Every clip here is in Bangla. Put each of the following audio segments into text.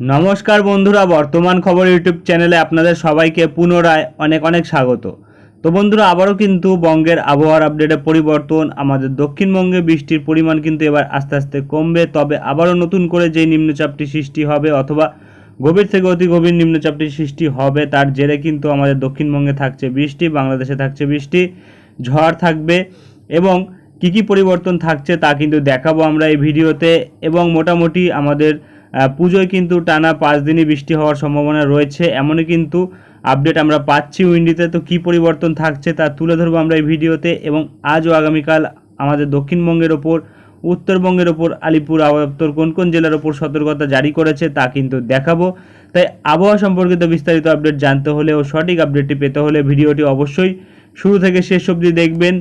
নমস্কার বন্ধুরা, বর্তমান খবর ইউটিউব চ্যানেলে আপনাদের সবাইকে পুনরায় অনেক অনেক স্বাগত। তো বন্ধুরা, আবারও কিন্তু বঙ্গের আবহাওয়ার আপডেটে পরিবর্তন, আমাদের দক্ষিণবঙ্গে বৃষ্টির পরিমাণ কিন্তু এবার আস্তে আস্তে কমবে, তবে আবারও নতুন করে যে নিম্নচাপটি সৃষ্টি হবে অথবা গভীর থেকে অতি গভীর নিম্নচাপটি সৃষ্টি হবে, তার জেরে কিন্তু আমাদের দক্ষিণবঙ্গে থাকছে বৃষ্টি, বাংলাদেশে থাকছে বৃষ্টি, ঝড় থাকবে এবং কি কি পরিবর্তন থাকছে তা কিন্তু দেখাবো আমরা এই ভিডিওতে এবং মোটামুটি আমাদের পুজোয় কিন্তু টানা পাঁচ দিনই বৃষ্টি হওয়ার সম্ভাবনা রয়েছে। এমনই কিন্তু আপডেট আমরা পাচ্ছি উইন্ডিতে। তো কি পরিবর্তন থাকছে তা তুলে ধরবো আমরা এই ভিডিওতে এবং আজ ও আগামীকাল আমাদের দক্ষিণবঙ্গের ওপর, উত্তরবঙ্গের ওপর, আলিপুর আবহাওয়া দপ্তর কোন কোন জেলার ওপর সতর্কতা জারি করেছে তা কিন্তু দেখাবো। তাই আবহাওয়া সম্পর্কিত বিস্তারিত আপডেট জানতে হলে ও সঠিক আপডেটটি পেতে হলে ভিডিওটি অবশ্যই শুরু থেকে শেষ অবধি দেখবেন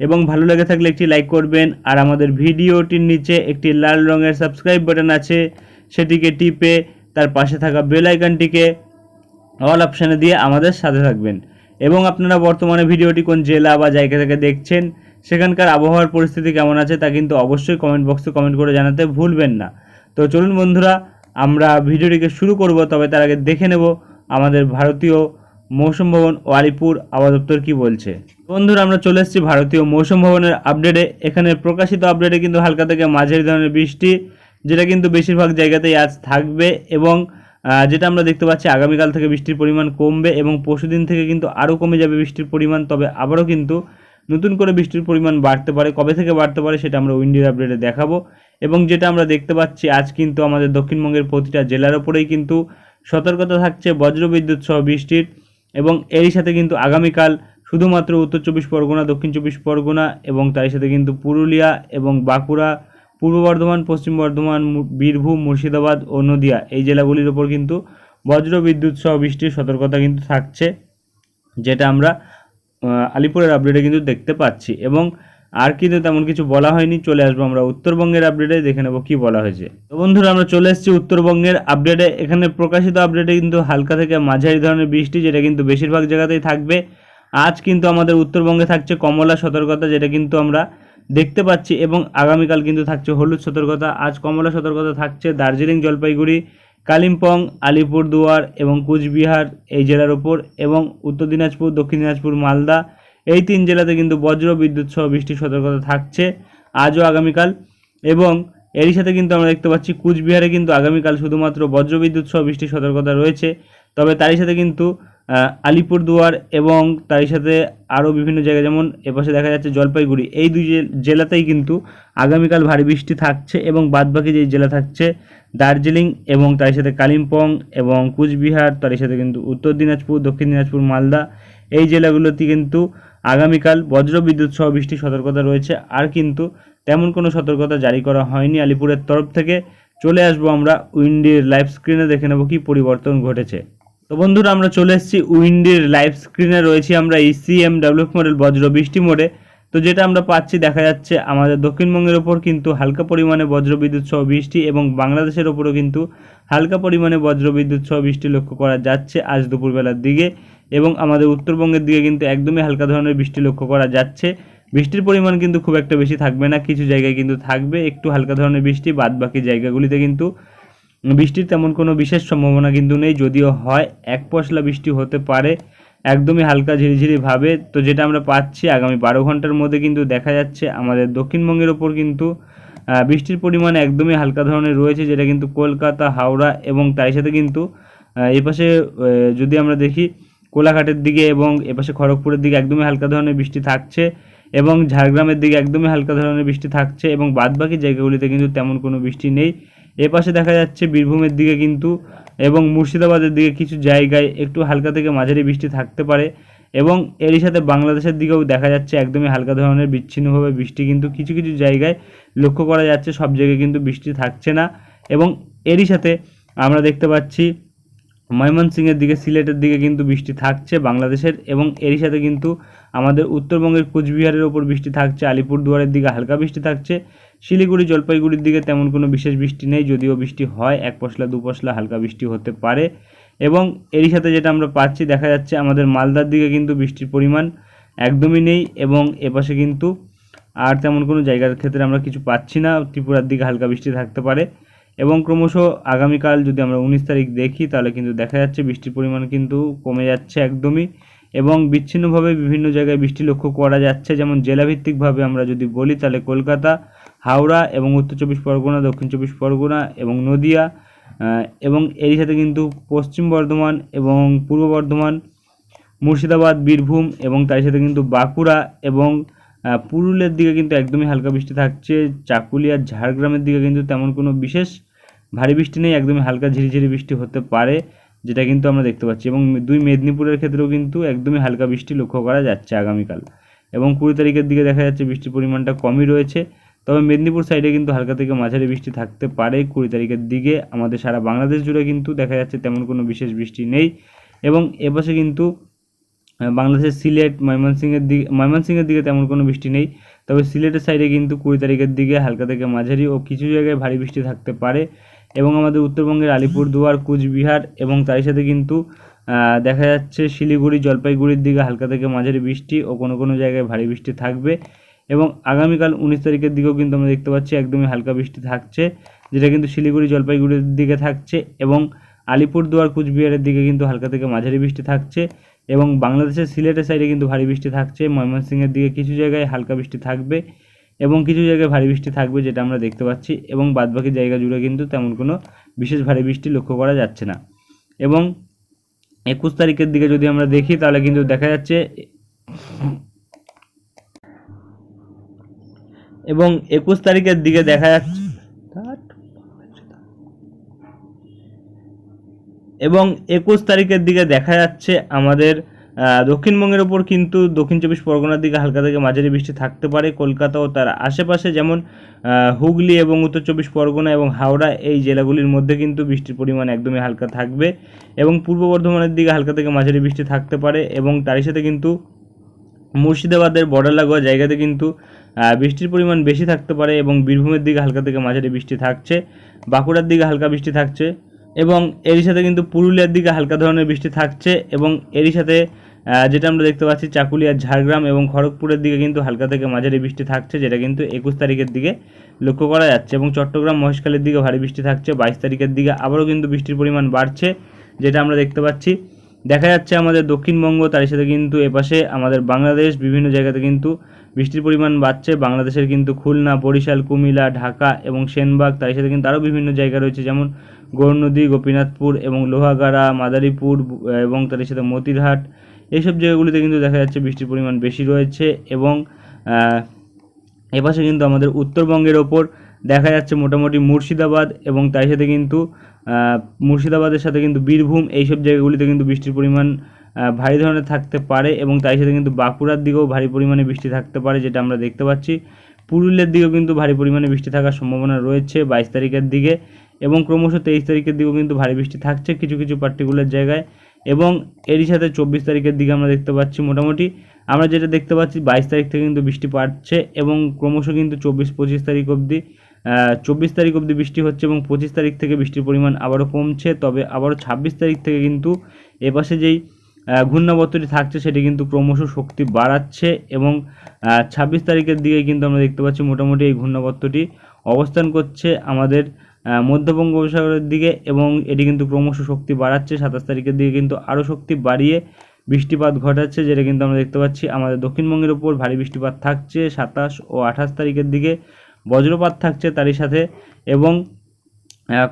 এবং ভালো লেগে থাকলে একটি লাইক করবেন। আর আমাদের ভিডিওটির নিচে একটি লাল রঙের সাবস্ক্রাইব বাটন আছে। সেটিকে টিপে তার পাশে থাকা বেল আইকনটিকে অল অপশানে দিয়ে আমাদের সাথে থাকবেন। এবং আপনারা বর্তমানে ভিডিওটি কোন জেলা বা জায়গা থেকে দেখছেন, সেখানকার আবহাওয়ার পরিস্থিতি কেমন আছে তা কিন্তু অবশ্যই কমেন্ট বক্সে কমেন্ট করে জানাতে ভুলবেন না। তো চলুন বন্ধুরা, আমরা ভিডিওটিকে শুরু করব, তবে তার আগে দেখে নেব আমাদের ভারতীয় মৌসুম ভবন ও আলিপুর দপ্তর কি বলছে। বন্ধুরা, আমরা চলে এসেছি ভারতীয় মৌসুম ভবনের আপডেটে এখানে প্রকাশিত আপডেটে কিন্তু হালকা থেকে মাঝারি ধরনের বৃষ্টি যেটা কিন্তু বেশিরভাগ জায়গাতেই আজ থাকবে এবং যেটা আমরা দেখতে পাচ্ছি আগামীকাল থেকে বৃষ্টির পরিমাণ কমবে এবং পরশুদিন থেকে কিন্তু আরও কমে যাবে বৃষ্টির পরিমাণ, তবে আবারও কিন্তু নতুন করে বৃষ্টির পরিমাণ বাড়তে পারে। কবে থেকে বাড়তে পারে সেটা আমরা উইন্ডির আপডেটে দেখাবো এবং যেটা আমরা দেখতে পাচ্ছি আজ কিন্তু আমাদের দক্ষিণবঙ্গের প্রতিটা জেলার ওপরেই কিন্তু সতর্কতা থাকছে, বজ্রবিদ্যুৎ সহ বৃষ্টির এবং এরই সাথে কিন্তু আগামীকাল শুধুমাত্র উত্তর চব্বিশ পরগনা, দক্ষিণ চব্বিশ পরগনা এবং তার সাথে কিন্তু পুরুলিয়া এবং বাঁকুড়া পূর্ব বর্ধমান, পশ্চিম বর্ধমান বীরভূম, মুর্শিদাবাদ ও নদিয়া। এই জেলাগুলির ওপর কিন্তু বজ্র বিদ্যুৎ সহ বৃষ্টির সতর্কতা কিন্তু থাকছে, যেটা আমরা আলিপুরের আপডেটে কিন্তু দেখতে পাচ্ছি। এবং আর কিন্তু তেমন কিছু বলা হয়নি, চলে আসব আমরা উত্তরবঙ্গের আপডেটে দেখে নেব কী বলা হয়েছে। তো বন্ধুরা, আমরা চলে এসেছি উত্তরবঙ্গের আপডেটে এখানে প্রকাশিত আপডেটে কিন্তু হালকা থেকে মাঝারি ধরনের বৃষ্টি, যেটা কিন্তু বেশিরভাগ জায়গাতেই থাকবে। আজ কিন্তু আমাদের উত্তরবঙ্গে থাকছে কমলা সতর্কতা, যেটা কিন্তু আমরা দেখতে পাচ্ছি এবং আগামীকাল কিন্তু থাকছে হলুদ সতর্কতা, আজ কমলা সতর্কতা থাকছে দার্জিলিং, জলপাইগুড়ি, কালিম্পং, আলিপুরদুয়ার এবং কুচবিহার এই জেলার ওপর এবং উত্তর দিনাজপুর, দক্ষিণ দিনাজপুর, মালদা এই তিন জেলাতে কিন্তু বজ্র বিদ্যুৎ সহ বৃষ্টির সতর্কতা থাকছে আজও আগামীকাল এবং এরই সাথে কিন্তু আমরা দেখতে পাচ্ছি কুচবিহারে কিন্তু আগামীকাল শুধুমাত্র বজ্রবিদ্যুৎ সহ বৃষ্টির সতর্কতা রয়েছে। তবে তারই সাথে কিন্তু আলিপুরদুয়ার এবং তারই সাথে আরও বিভিন্ন জায়গায়, যেমন এপাশে দেখা যাচ্ছে জলপাইগুড়ি। এই দুই জেলাতেই কিন্তু আগামীকাল ভারী বৃষ্টি থাকছে এবং বাদবাকি যেই জেলা থাকছে, দার্জিলিং এবং তার সাথে কালিম্পং এবং কুচবিহার, তারই সাথে কিন্তু উত্তর দিনাজপুর, দক্ষিণ দিনাজপুর, মালদা, এই জেলাগুলোতে কিন্তু আগামীকাল বজ্র বিদ্যুৎ সহ বৃষ্টির সতর্কতা রয়েছে। আর কিন্তু তেমন কোনো সতর্কতা জারি করা হয়নি আলিপুরের তরফ থেকে। চলে আসব আমরা উইন্ডির লাইভ স্ক্রিনে, দেখে নেব কি পরিবর্তন ঘটেছে। তো বন্ধুরা, আমরা চলে এসেছি উইন্ডির লাইভ স্ক্রিনে। রয়েছি আমরা ইসিএম ডেভেলপ মডেল বজ্র বৃষ্টি মোডে। তো যেটা আমরা পাচ্ছি, দেখা যাচ্ছে আমাদের দক্ষিণবঙ্গের ওপর কিন্তু হালকা পরিমাণে বজ্রবিদ্যুৎ সহ বৃষ্টি এবং বাংলাদেশের ওপরও কিন্তু হালকা পরিমাণে বজ্রবিদ্যুৎ সহ বৃষ্টি লক্ষ্য করা যাচ্ছে আজ দুপুরবেলার দিকে এবং আমাদের উত্তরবঙ্গের দিকে কিন্তু একদমই হালকা ধরনের বৃষ্টি লক্ষ্য করা যাচ্ছে। বৃষ্টির পরিমাণ কিন্তু খুব একটা বেশি থাকবে না, কিছু জায়গায় কিন্তু থাকবে, একটু হালকা ধরনের বৃষ্টি বাদ বাকি জায়গাগুলিতে কিন্তু বৃষ্টির তেমন কোনো বিশেষ সম্ভাবনা কিন্তু নেই, যদিও হয় এক পশলা বৃষ্টি হতে পারে, একদমই হালকা ঝিরিঝিরি ভাবে। তো যেটা আমরা পাচ্ছি আগামী বারো ঘণ্টার মধ্যে কিন্তু দেখা যাচ্ছে আমাদের দক্ষিণবঙ্গের ওপর কিন্তু বৃষ্টির পরিমাণ একদমই হালকা ধরনের রয়েছে, যেটা কিন্তু কলকাতা, হাওড়া এবং তার সাথে কিন্তু এপাশে যদি আমরা দেখি কোলাঘাটের দিকে এবং এপাশে খড়গপুরের দিকে একদমই হালকা ধরনের বৃষ্টি থাকছে এবং ঝাড়গ্রামের দিকে একদমই হালকা ধরনের বৃষ্টি থাকছে এবং বাদবাকি জায়গাগুলিতে কিন্তু তেমন কোনো বৃষ্টি নেই। এপাশে দেখা যাচ্ছে বীরভূমের দিকে কিন্তু এবং মুর্শিদাবাদের দিকে কিছু জায়গায় একটু হালকা থেকে মাঝারি বৃষ্টি থাকতে পারে এবং এরই সাথে বাংলাদেশের দিকেও দেখা যাচ্ছে একদমই হালকা ধরনের বিচ্ছিন্নভাবে বৃষ্টি। কিন্তু কিছু কিছু জায়গায় লক্ষ্য করা যাচ্ছে সব জায়গায় কিন্তু বৃষ্টি থাকছে না এবং এরই সাথে আমরা দেখতে পাচ্ছি ময়মনসিংহের দিকে, সিলেটের দিকে কিন্তু বৃষ্টি থাকছে বাংলাদেশের এবং এরই সাথে কিন্তু আমাদের উত্তরবঙ্গের কোচবিহারের ওপর বৃষ্টি থাকছে, আলিপুরদুয়ারের দিকে হালকা বৃষ্টি থাকছে শিলিগুড়ি জলপাইগুড়ির দিকে তেমন কোনো বিশেষ বৃষ্টি নেই, যদিও বৃষ্টি হয়, এক পশলা, দু পশলা, হালকা বৃষ্টি হতে পারে। এবং এরই সাথে যেটা আমরা পাচ্ছি, দেখা যাচ্ছে আমাদের মালদার দিকে কিন্তু বৃষ্টির পরিমাণ একদমই নেই এবং এপাশে কিন্তু আর তেমন কোনো জায়গার ক্ষেত্রে আমরা কিছু পাচ্ছি না, ত্রিপুরার দিকে হালকা বৃষ্টি থাকতে পারে। এবং ক্রমশ আগামীকাল যদি আমরা উনিশ তারিখ দেখি, তাহলে কিন্তু দেখা যাচ্ছে বৃষ্টির পরিমাণ কিন্তু কমে যাচ্ছে একদমই। এবং বিচ্ছিন্নভাবে বিভিন্ন জায়গায় বৃষ্টি লক্ষ্য করা যাচ্ছে, যেমন জেলাভিত্তিকভাবে আমরা যদি বলি, তাহলে কলকাতা হাওড়া এবং উত্তর চব্বিশ পরগনা, দক্ষিণ চব্বিশ পরগনা এবং নদিয়া এবং এরই সাথে কিন্তু পশ্চিম বর্ধমান এবং পূর্ব বর্ধমান, মুর্শিদাবাদ, বীরভূম এবং তার সাথে কিন্তু বাঁকুড়া এবং পুরুলিয়ার দিকে কিন্তু একদমই হালকা বৃষ্টি থাকছে। চাকুলিয়া, ঝাড়গ্রামের দিকে কিন্তু তেমন কোনো বিশেষ ভারী বৃষ্টি নেই, একদমই হালকা ঝিরিঝিরি বৃষ্টি হতে পারে, যেটা কিন্তু আমরা দেখতে পাচ্ছি। এবং দুই মেদিনীপুরের ক্ষেত্রেও কিন্তু একদমই হালকা বৃষ্টি লক্ষ্য করা যাচ্ছে আগামীকাল। এবং কুড়ি তারিখের দিকে দেখা যাচ্ছে বৃষ্টির পরিমাণটা কমই রয়েছে। তবে মেদিনীপুর সাইডে কিন্তু হালকা থেকে মাঝারি বৃষ্টি থাকতে পারে কুড়ি তারিখের দিকে। আমাদের সারা বাংলাদেশ জুড়ে কিন্তু দেখা যাচ্ছে তেমন কোনো বিশেষ বৃষ্টি নেই। এবং এপাশে কিন্তু বাংলাদেশের সিলেট, ময়মনসিংহের দিকে ময়মনসিংহের দিকে তেমন কোনো বৃষ্টি নেই। তবে সিলেটের সাইডে কিন্তু কুড়ি তারিখের দিকে হালকা থেকে মাঝারি ও কিছু জায়গায় ভারী বৃষ্টি থাকতে পারে। এবং আমাদের উত্তরবঙ্গের আলিপুরদুয়ার, কুচবিহার এবং তার সাথে কিন্তু দেখা যাচ্ছে শিলিগুড়ি, জলপাইগুড়ির দিকে হালকা থেকে মাঝারি বৃষ্টি ও কোনো কোনো জায়গায় ভারী বৃষ্টি থাকবে। এবং আগামীকাল উনিশ তারিখের দিকেও কিন্তু আমরা দেখতে পাচ্ছি একদমই হালকা বৃষ্টি থাকছে, যেটা কিন্তু শিলিগুড়ি জলপাইগুড়ির দিকে থাকছে এবং আলিপুরদুয়ার, কুচবিহারের দিকে কিন্তু হালকা থেকে মাঝারি বৃষ্টি থাকছে এবং বাংলাদেশের সিলেটের সাইডে কিন্তু ভারী বৃষ্টি থাকছে, ময়মনসিংহের দিকে কিছু জায়গায় হালকা বৃষ্টি থাকবে এবং কিছু জায়গায় ভারী বৃষ্টি থাকবে যেটা আমরা দেখতে পাচ্ছি এবং বাদবাকি জায়গা জুড়ে কিন্তু তেমন কোনো বিশেষ ভারী বৃষ্টি লক্ষ্য করা যাচ্ছে না। এবং একুশ তারিখের দিকে যদি আমরা দেখি তাহলে কিন্তু দেখা যাচ্ছে এবং একুশ তারিখের দিকে দেখা যাচ্ছে এবং একুশ তারিখের দিকে দেখা যাচ্ছে আমাদের দক্ষিণবঙ্গের ওপর কিন্তু দক্ষিণ চব্বিশ পরগনার দিকে হালকা থেকে মাঝারি বৃষ্টি থাকতে পারে, কলকাতা ও তার আশেপাশে যেমন হুগলি এবং উত্তর চব্বিশ পরগনা এবং হাওড়া এই জেলাগুলির মধ্যে কিন্তু বৃষ্টির পরিমাণ একদমই হালকা থাকবে এবং পূর্ব বর্ধমানের দিকে হালকা থেকে মাঝারি বৃষ্টি থাকতে পারে এবং তারই সাথে কিন্তু মুর্শিদাবাদের বর্ডার লাগোয়া জায়গাতে কিন্তু বৃষ্টির পরিমাণ বেশি থাকতে পারে এবং বীরভূমের দিকে হালকা থেকে মাঝারি বৃষ্টি থাকছে, বাঁকুড়ার দিকে হালকা বৃষ্টি থাকছে এবং এরই সাথে কিন্তু পুরুলিয়ার দিকে হালকা ধরনের বৃষ্টি থাকছে এবং এরই সাথে যেটা আমরা দেখতে পাচ্ছি চাকুলিয়া, ঝাড়গ্রাম এবং খড়গপুরের দিকে কিন্তু হালকা থেকে মাঝারি বৃষ্টি থাকছে, যেটা কিন্তু একুশ তারিখের দিকে লক্ষ্য করা যাচ্ছে এবং চট্টগ্রাম, মহেশখালীর দিকে ভারী বৃষ্টি থাকছে, বাইশ তারিখের দিকে আবারও কিন্তু বৃষ্টির পরিমাণ বাড়ছে, যেটা আমরা দেখতে পাচ্ছি। দেখা যাচ্ছে আমাদের দক্ষিণবঙ্গ তার সাথে কিন্তু এপাশে আমাদের বাংলাদেশ, বিভিন্ন জায়গাতে কিন্তু বৃষ্টির পরিমাণ বাড়ছে, বাংলাদেশের কিন্তু খুলনা, বরিশাল, কুমিল্লা, ঢাকা এবং সেনবাগ, তার সাথে কিন্তু আরও বিভিন্ন জায়গা রয়েছে, যেমন গৌরনদী গোপীনাথপুর এবং লোহাগাড়া, মাদারীপুর এবং তার সাথে মতিরহাট। এইসব জায়গাগুলিতে কিন্তু দেখা যাচ্ছে বৃষ্টির পরিমাণ বেশি রয়েছে এবং এপাশে কিন্তু আমাদের উত্তরবঙ্গের ওপর দেখা যাচ্ছে মোটামুটি মুর্শিদাবাদ এবং তার সাথে কিন্তু মুর্শিদাবাদের সাথে কিন্তু বীরভূম, এইসব জায়গাগুলিতে কিন্তু বৃষ্টির পরিমাণ ভারী ধরনের থাকতে পারে এবং তার সাথে কিন্তু বাঁকুড়ার দিকেও ভারী পরিমাণে বৃষ্টি থাকতে পারে, যেটা আমরা দেখতে পাচ্ছি। পুরুলিয়ার দিকেও কিন্তু ভারী পরিমাণে বৃষ্টি থাকার সম্ভাবনা রয়েছে বাইশ তারিখের দিকে এবং ক্রমশ তেইশ তারিখের দিকেও কিন্তু ভারী বৃষ্টি থাকছে কিছু কিছু পার্টিকুলার জায়গায় এবং এরই সাথে চব্বিশ তারিখের দিকে আমরা দেখতে পাচ্ছি মোটামুটি। আমরা যেটা দেখতে পাচ্ছি, বাইশ তারিখ থেকে কিন্তু বৃষ্টি বাড়ছে এবং ক্রমশ কিন্তু চব্বিশ, পঁচিশ তারিখ অবধি চব্বিশ তারিখ অবধি বৃষ্টি হচ্ছে এবং পঁচিশ তারিখ থেকে বৃষ্টির পরিমাণ আবারও কমছে। তবে আবারও ছাব্বিশ তারিখ থেকে কিন্তু এপাশে যেই ঘূর্ণাবর্তটি থাকছে সেটি কিন্তু ক্রমশ শক্তি বাড়াচ্ছে এবং ছাব্বিশ তারিখের দিকে কিন্তু আমরা দেখতে পাচ্ছি মোটামুটি এই ঘূর্ণাবর্তটি অবস্থান করছে আমাদের আহ, মধ্য বঙ্গোপসাগরের দিকে এবং এটি কিন্তু ক্রমশ শক্তি বাড়াচ্ছে। সাতাশ তারিখের দিকে কিন্তু আরও শক্তি বাড়িয়ে বৃষ্টিপাত ঘটাচ্ছে যেটা কিন্তু আমরা দেখতে পাচ্ছি আমাদের দক্ষিণবঙ্গের উপর ভারী বৃষ্টিপাত থাকছে। সাতাশ ও আঠাশ তারিখের দিকে বজ্রপাত থাকছে তারই সাথে এবং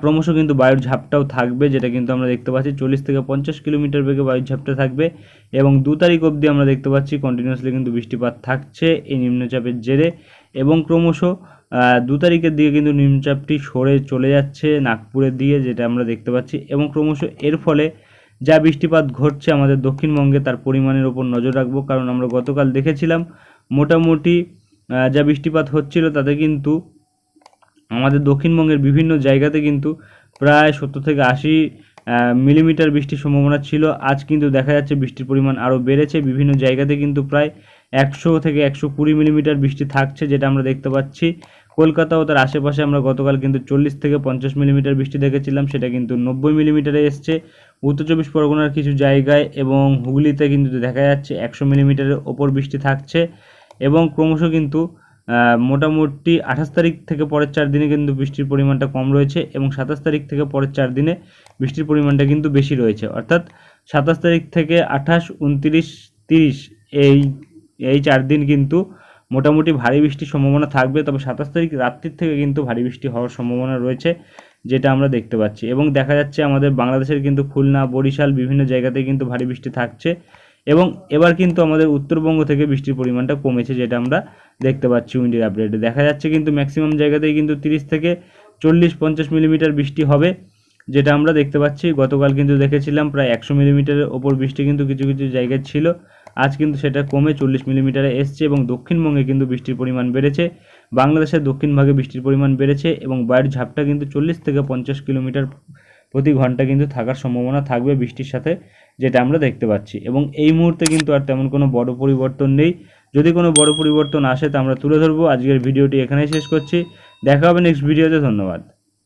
ক্রমশ কিন্তু বায়ুর ঝাপটাও থাকবে, যেটা কিন্তু আমরা দেখতে পাচ্ছি চল্লিশ থেকে পঞ্চাশ কিলোমিটার বেগে বায়ুর ঝাপটা থাকবে এবং দু তারিখ অবধি আমরা দেখতে পাচ্ছি কন্টিনিউয়াসলি কিন্তু বৃষ্টিপাত থাকছে এই নিম্নচাপের জেরে এবং ক্রমশ দু তারিখের দিকে কিন্তু নিম্নচাপটি সরে চলে যাচ্ছে নাগপুরের দিকে, যেটা আমরা দেখতে পাচ্ছি এবং ক্রমশ এর ফলে যা বৃষ্টিপাত ঘটছে আমাদের দক্ষিণবঙ্গে তার পরিমাণের ওপর নজর রাখব, কারণ আমরা গতকাল দেখেছিলাম মোটামুটি যা বৃষ্টিপাত হচ্ছিল তাতে কিন্তু আমাদের দক্ষিণবঙ্গের বিভিন্ন জায়গাতে কিন্তু প্রায় সত্তর থেকে আশি মিলিমিটার বৃষ্টির সম্ভাবনা ছিল। আজ কিন্তু দেখা যাচ্ছে বৃষ্টির পরিমাণ আরও বেড়েছে। বিভিন্ন জায়গাতে কিন্তু প্রায় একশো থেকে একশো কুড়ি মিলিমিটার বৃষ্টি থাকছে, যেটা আমরা দেখতে পাচ্ছি। কলকাতা ও তার আশেপাশে আমরা গতকাল কিন্তু চল্লিশ থেকে পঞ্চাশ মিলিমিটার বৃষ্টি দেখেছিলাম, সেটা কিন্তু নব্বই মিলিমিটারে এসছে। উত্তর চব্বিশ পরগনার কিছু জায়গায় এবং হুগলিতে কিন্তু দেখা যাচ্ছে একশো মিলিমিটারের ওপর বৃষ্টি থাকছে। এবং ক্রমশ কিন্তু মোটামুটি আঠাশ তারিখ থেকে পরের চার দিনে কিন্তু বৃষ্টির পরিমাণটা কম রয়েছে এবং সাতাশ তারিখ থেকে পরের চার দিনে বৃষ্টির পরিমাণটা কিন্তু বেশি রয়েছে। অর্থাৎ সাতাশ তারিখ থেকে আঠাশ, উনত্রিশ, তিরিশ এই এই চার দিন কিন্তু মোটামুটি ভারী বৃষ্টির সম্ভাবনা থাকবে, তবে সাতাশ তারিখ রাত্রির থেকে কিন্তু ভারী বৃষ্টি হওয়ার সম্ভাবনা রয়েছে যেটা আমরা দেখতে পাচ্ছি। এবং দেখা যাচ্ছে আমাদের বাংলাদেশের কিন্তু খুলনা, বরিশাল বিভিন্ন জায়গাতেই কিন্তু ভারী বৃষ্টি থাকছে। এবং এবার কিন্তু আমাদের উত্তরবঙ্গ থেকে বৃষ্টির পরিমাণটা কমেছে, যেটা আমরা দেখতে পাচ্ছি উইন্ডের আপডেটে। দেখা যাচ্ছে কিন্তু ম্যাক্সিমাম জায়গাতেই কিন্তু তিরিশ থেকে চল্লিশ, পঞ্চাশ মিলিমিটার বৃষ্টি হবে, যেটা আমরা দেখতে পাচ্ছি। গতকাল কিন্তু দেখেছিলাম প্রায় একশো মিলিমিটারের ওপর বৃষ্টি কিন্তু কিছু কিছু জায়গায় ছিল। আজ কিন্তু সেটা কমে চল্লিশ মিলিমিটারে এসছে এবং দক্ষিণবঙ্গে কিন্তু বৃষ্টির পরিমাণ বেড়েছে। বাংলাদেশের দক্ষিণ ভাগে বৃষ্টির পরিমাণ বেড়েছে এবং বায়ুর ঝাপটা কিন্তু চল্লিশ থেকে পঞ্চাশ কিলোমিটার প্রতি ঘণ্টা কিন্তু থাকার সম্ভাবনা থাকবে বৃষ্টির সাথে। যেটা আমরা দেখতে পাচ্ছি। এবং এই মুহূর্তে কিন্তু আর তেমন কোনো বড় পরিবর্তন নেই। যদি কোনো বড় পরিবর্তন আসে, তা আমরা তুলে ধরবো। আজকের ভিডিওটি এখানেই শেষ করছি। দেখা হবে নেক্সট ভিডিওতে ধন্যবাদ।